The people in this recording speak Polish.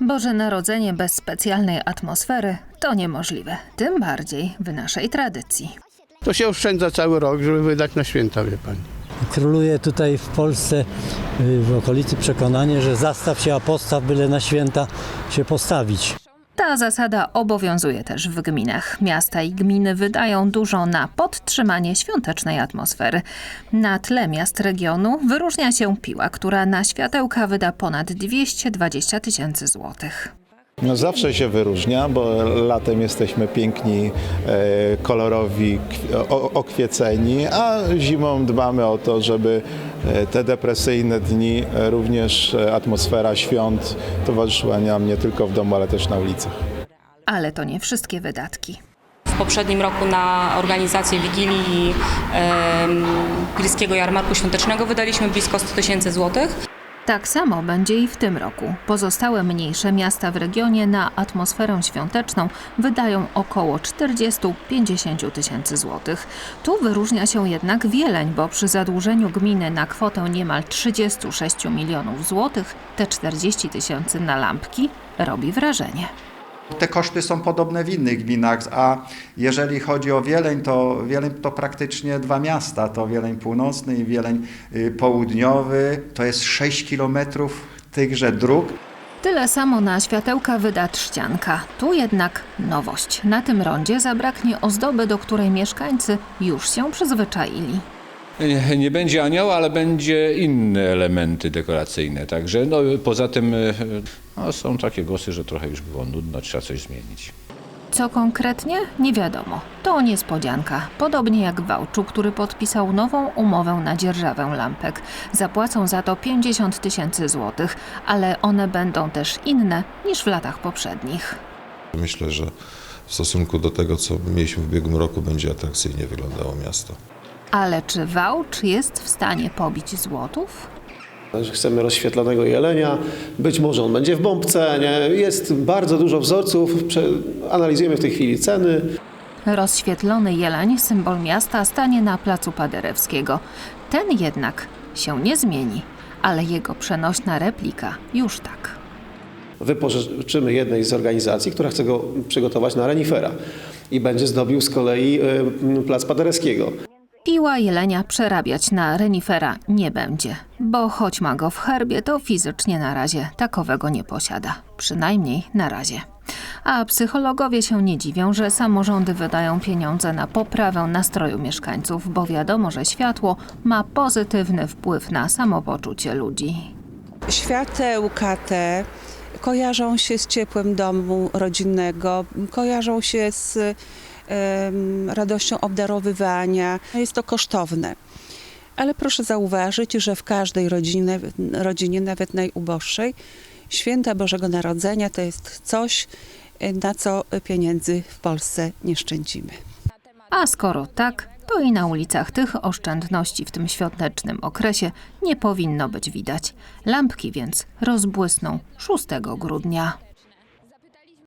Boże Narodzenie bez specjalnej atmosfery to niemożliwe, tym bardziej w naszej tradycji. To się oszczędza cały rok, żeby wydać na święta, wie pani. Króluje tutaj w Polsce, y, w okolicy przekonanie, że zastaw się, a postaw byle na święta się postawić. Ta zasada obowiązuje też w gminach. Miasta i gminy wydają dużo na podtrzymanie świątecznej atmosfery. Na tle miast regionu wyróżnia się Piła, która na światełka wyda ponad 220 tysięcy złotych. No zawsze się wyróżnia, bo latem jesteśmy piękni, e, kolorowi, okwieceni, a zimą dbamy o to, żeby te depresyjne dni e, również e, atmosfera świąt towarzyszyła nam nie tylko w domu, ale też na ulicach. Ale to nie wszystkie wydatki. W poprzednim roku na organizację Wigilii Pilskiego Jarmarku Świątecznego wydaliśmy blisko 100 tysięcy złotych. Tak samo będzie i w tym roku. Pozostałe mniejsze miasta w regionie na atmosferę świąteczną wydają około 40-50 tysięcy złotych. Tu wyróżnia się jednak Wieleń, bo przy zadłużeniu gminy na kwotę niemal 36 milionów złotych te 40 tysięcy na lampki robi wrażenie. Te koszty są podobne w innych gminach, a jeżeli chodzi o Wieleń, to Wieleń to praktycznie dwa miasta. To Wieleń Północny i Wieleń y, Południowy. To jest 6 kilometrów tychże dróg. Tyle samo na światełka wyda Trzcianka. Tu jednak nowość. Na tym rondzie zabraknie ozdoby, do której mieszkańcy już się przyzwyczaili. Nie, będzie anioła, ale będzie inne elementy dekoracyjne. Także no, poza tym e, no, są takie głosy, że trochę już było nudno, trzeba coś zmienić. Co konkretnie? Nie wiadomo. To niespodzianka. Podobnie jak Wałczu, który podpisał nową umowę na dzierżawę lampek. Zapłacą za to 50 tysięcy złotych, ale one będą też inne niż w latach poprzednich. Myślę, że w stosunku do tego, co mieliśmy w ubiegłym roku, będzie atrakcyjnie wyglądało miasto. Ale czy Wałcz jest w stanie pobić złotów? że chcemy rozświetlonego jelenia. Być może on będzie w bombce. Nie? Jest bardzo dużo wzorców. Analizujemy w tej chwili ceny. Rozświetlony jeleń, symbol miasta, stanie na placu Paderewskiego. Ten jednak się nie zmieni, ale jego przenośna replika już tak. Wypożyczymy jednej z organizacji, która chce go przygotować na renifera i będzie zdobił z kolei y, plac Paderewskiego. Piła jelenia przerabiać na renifera nie będzie, bo choć ma go w herbie, to fizycznie na razie takowego nie posiada. Przynajmniej na razie. A psychologowie się nie dziwią, że samorządy wydają pieniądze na poprawę nastroju mieszkańców, bo wiadomo, że światło ma pozytywny wpływ na samopoczucie ludzi. Światełka te kojarzą się z ciepłem domu rodzinnego, kojarzą się z radością obdarowywania. Jest to kosztowne. Ale proszę zauważyć, że w każdej rodzinie, rodzinie, nawet najuboższej, święta Bożego Narodzenia to jest coś, na co pieniędzy w Polsce nie szczędzimy. A skoro tak, to i na ulicach tych oszczędności w tym świątecznym okresie nie powinno być widać. Lampki więc rozbłysną 6 grudnia.